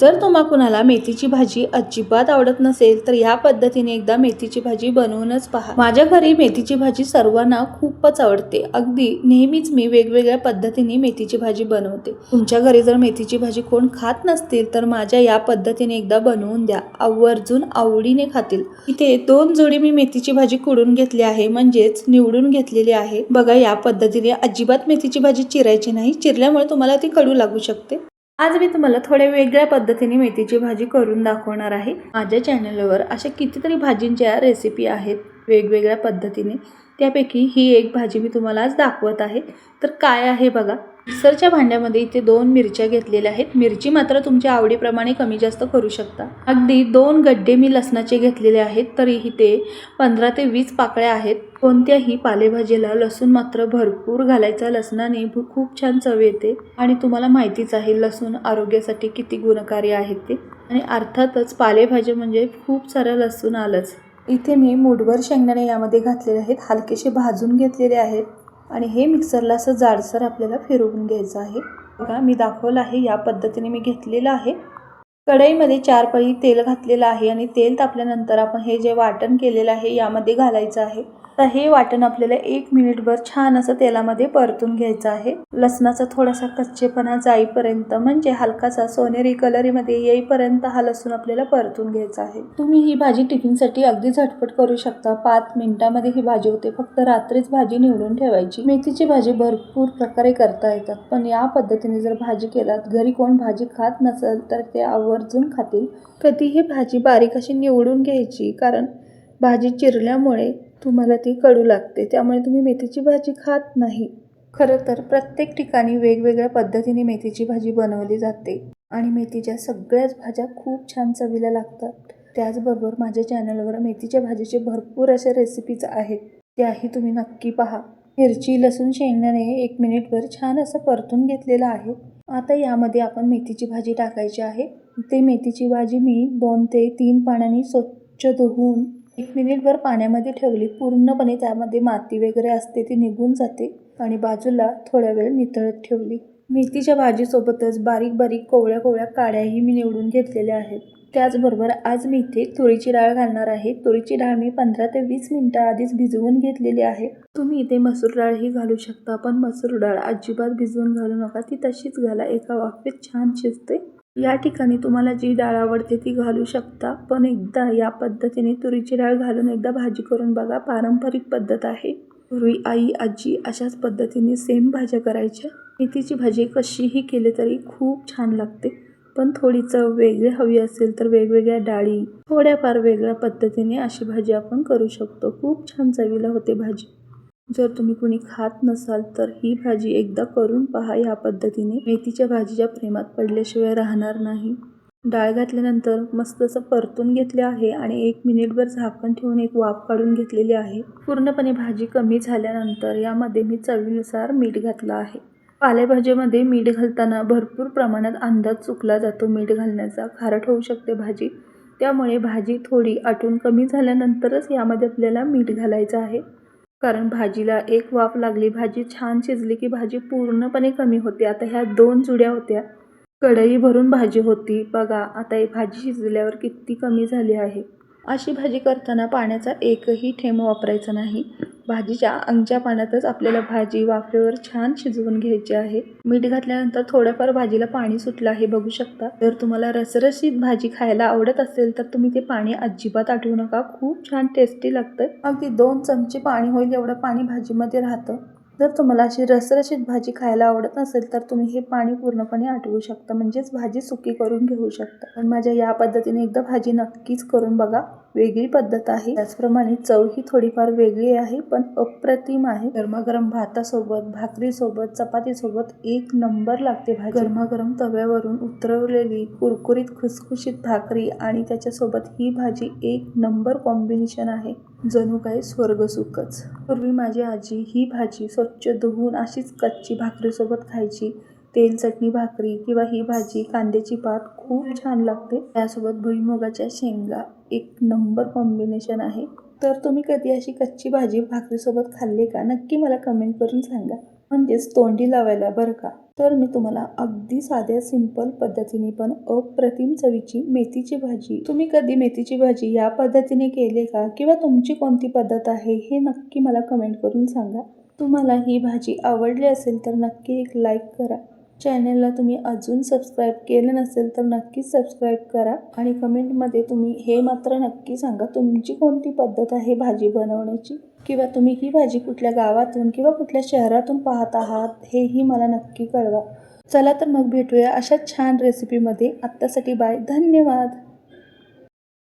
जर तुम्हा कुणाला मेथीची भाजी अजिबात आवडत नसेल तर या पद्धतीने एकदा मेथीची भाजी बनवूनच पहा. माझ्या घरी मेथीची भाजी सर्वांना खूपच आवडते. अगदी नेहमीच मी वेगवेगळ्या पद्धतीने मेथीची भाजी बनवते. तुमच्या घरी जर मेथीची भाजी कोण खात नसतील तर माझ्या या पद्धतीने एकदा बनवून द्या. आवर्जून आवडीने खातील. इथे दोन जोडी मी मेथीची भाजी कुडून घेतली आहे म्हणजेच निवडून घेतलेली आहे. बघा या पद्धतीने अजिबात मेथीची भाजी चिरायची नाही. चिरल्यामुळे तुम्हाला ती कडू लागू शकते. आज मी तुम्हाला थोड्या वेगळ्या पद्धतीने मेथीची भाजी करून दाखवणार आहे. माझ्या चॅनलवर अशा कितीतरी भाजींच्या रेसिपी आहेत वेगवेगळ्या पद्धतीने. त्यापैकी ही एक भाजी मी तुम्हाला आज दाखवत आहे. तर काय आहे बघा. मिक्सरच्या भांड्यामध्ये इथे दोन मिरच्या घेतलेल्या आहेत. मिरची मात्र तुमच्या आवडीप्रमाणे कमी जास्त करू शकता. अगदी दोन गड्डे मी लसणाचे घेतलेले आहेत तरीही ते पंधरा ते वीस पाकळ्या आहेत. कोणत्याही पालेभाजीला लसूण मात्र भरपूर घालायचा. लसणाने भू- खूप छान चव येते. आणि तुम्हाला माहितीच आहे लसूण आरोग्यासाठी किती गुणकारी आहेत ते. आणि अर्थातच पालेभाजी म्हणजे खूप सारं लसूण आलंच. इथे मी मुठभर शेंगदाणे यामध्ये घातलेले आहेत. हलकेसे भाजून घेतलेले आहेत. आणि हे मिक्सरला असं जाडसर आपल्याला फिरवून घ्यायचं आहे. बघा मी दाखवलं आहे या पद्धतीने मी घेतलेलं आहे. कढईमध्ये चार पळी तेल घातलेलं आहे आणि तेल तापल्यानंतर आपण हे जे वाटण केलेलं आहे यामध्ये घालायचं आहे. तर हे वाटण आपल्याला एक मिनिटभर छान असं तेलामध्ये परतून घ्यायचं आहे. लसणाचा थोडासा कच्चेपणा जाईपर्यंत म्हणजे हलकासा सोनेरी कलरीमध्ये येईपर्यंत हा लसूण आपल्याला परतून घ्यायचा आहे. तुम्ही ही भाजी टिफिनसाठी अगदी झटपट करू शकता. पाच मिनिटामध्ये ही भाजी होते. फक्त रात्रीच भाजी निवडून ठेवायची. मेथीची भाजी भरपूर प्रकारे करता येतात. पण या पद्धतीने जर भाजी केलात घरी कोण भाजी खात नसेल तर ते आवर्जून खातील. कधीही भाजी बारीक अशी निवडून घ्यायची कारण भाजी चिरल्यामुळे तुम्हाला ती कडू लागते. त्यामुळे तुम्ही मेथीची भाजी खात नाही. खरं तर प्रत्येक ठिकाणी वेगवेगळ्या पद्धतीने मेथीची भाजी बनवली जाते आणि मेथीच्या सगळ्याच भाज्या खूप छान चवीला लागतात. त्याचबरोबर माझ्या चॅनलवर मेथीच्या भाजीचे भरपूर अशा रेसिपीज आहेत. त्याही तुम्ही नक्की पहा. मिरची लसूण शेंगदाणे एक मिनिटभर छान असं परतून घेतलेलं आहे. आता यामध्ये आपण मेथीची भाजी टाकायची आहे. ते मेथीची भाजी मी दोन ते तीन पाण्याने स्वच्छ धुवून एक मिनिटभर पाण्यामध्ये ठेवली. पूर्णपणे त्यामध्ये माती वगैरे असते ती निघून जाते आणि बाजूला थोड्या वेळ नितळत ठेवली. मेथीच्या भाजीसोबतच बारीक बारीक कोवळ्या कोवळ्या काड्याही मी निवडून घेतलेल्या आहेत. त्याचबरोबर आज मी इथे तुरीची डाळ घालणार आहे. तुरीची डाळ मी पंधरा ते वीस मिनटं आधीच भिजवून घेतलेली आहे. तुम्ही इथे मसूर डाळही घालू शकता पण मसूर डाळ अजिबात भिजवून घालू नका. ती तशीच घाला. एका वाफेत छान शिजते. या ठिकाणी तुम्हाला जी डाळ आवडते ती घालू शकता. पण एकदा या पद्धतीने तुरीची डाळ घालून एकदा भाजी करून बघा पारंपरिक पद्धत आहे. पूर्वी आई आजी अशाच पद्धतीने सेम भाज्या करायच्या. मेथीची भाजी कशीही केली तरी खूप छान लागते. पण थोडी चव वेगळी हवी असेल तर वेगवेगळ्या डाळी थोड्याफार वेगळ्या पद्धतीने अशी भाजी आपण करू शकतो. खूप छान चवीला होते भाजी. जर तुम्ही कुणी खात नसाल तर ही भाजी एकदा करून पहा या पद्धतीने मेथीच्या भाजीच्या प्रेमात पडल्याशिवाय राहणार नाही. डाळ घातल्यानंतर मस्त असं परतून घेतले आहे आणि एक मिनिटभर झाकण ठेवून एक वाफ काढून घेतलेली आहे. पूर्णपणे भाजी कमी झाल्यानंतर यामध्ये मी चवीनुसार मीठ घातलं आहे. पालेभाजीमध्ये मीठ घालताना भरपूर प्रमाणात अंदाज चुकला जातो. मीठ घालण्याचा खारट होऊ शकते भाजी. त्यामुळे भाजी थोडी आटून कमी झाल्यानंतरच यामध्ये आपल्याला मीठ घालायचं आहे. कारण भाजीला एक वाफ लागली भाजी छान शिजली की भाजी पूर्णपणे कमी होते. आता ह्या दोन जुड्या होत्या. कढई भरून भाजी होती. बघा आता ही भाजी शिजल्यावर किती कमी झाली आहे. अशी भाजी करताना पाण्याचा एकही थेंब वापरायचा नाही. भाजीच्या अंगच्या पाण्यातच आपल्याला भाजी वाफेवर छान शिजवून घ्यायची आहे. मीठ घातल्यानंतर थोडंफार भाजीला पाणी सुटलं आहे बघू शकता. जर तुम्हाला रसरशीत भाजी खायला आवडत असेल तर तुम्ही ते पाणी अजिबात आठवू नका. खूप छान टेस्टी लागतं अगदी दोन चमचे पाणी होईल एवढं पाणी भाजीमध्ये राहतं. जर तुम्हाला अशी रसरशीत भाजी खायला आवडत नसेल तर तुम्ही हे पाणी पूर्णपणे आटवू शकता. म्हणजेच भाजी सुकी करून घेऊ शकता. पण माझ्या या पद्धतीने एकदा भाजी नक्कीच करून बघा. वेगळी पद्धत आहे. त्याचप्रमाणे चव ही थोडीफार वेगळी आहे पण अप्रतिम आहे. गरमागरम भातासोबत भाकरीसोबत चपातीसोबत एक नंबर लागते भाजी. गरमागरम तव्यावरून उतरवलेली कुरकुरीत खुसखुशीत भाकरी आणि त्याच्यासोबत ही भाजी एक नंबर कॉम्बिनेशन आहे. जणू काही स्वर्गसुखच पूर्वी माझी आजी ही भाजी स्वच्छ धुवून अशीच कच्ची भाकरीसोबत खायची. तेल चटणी भाकरी किंवा ही भाजी कांद्याची पात खूप छान लागते. त्यासोबत भुईमुगाच्या शेंगा एक नंबर कॉम्बिनेशन आहे. तर तुम्ही कधी अशी कच्ची भाजी भाकरीसोबत खाल्ली का? नक्की मला कमेंट करून सांगा. म्हणजेच तोंडी लावायला बरं का? तर मी तुम्हाला अगदी साध्या सिंपल पद्धतीने पण अप्रतिम चवीची मेथीची भाजी तुम्ही कधी मेथीची भाजी या पद्धतीने केले का? किंवा तुमची कोणती पद्धत आहे हे नक्की मला कमेंट करून सांगा. तुम्हाला ही भाजी आवडली असेल तर नक्की एक लाईक करा. चॅनलला तुम्ही अजून सबस्क्राईब केलं नसेल तर नक्कीच सबस्क्राईब करा आणि कमेंटमध्ये तुम्ही हे मात्र नक्की सांगा तुमची कोणती पद्धत आहे भाजी बनवण्याची? किंवा तुम्ही ही भाजी कुठल्या गावातून किंवा कुठल्या शहरातून पाहत आहात हेही मला नक्की कळवा. चला तर मग भेटूया अशा छान रेसिपीमध्ये आत्तासाठी बाय धन्यवाद.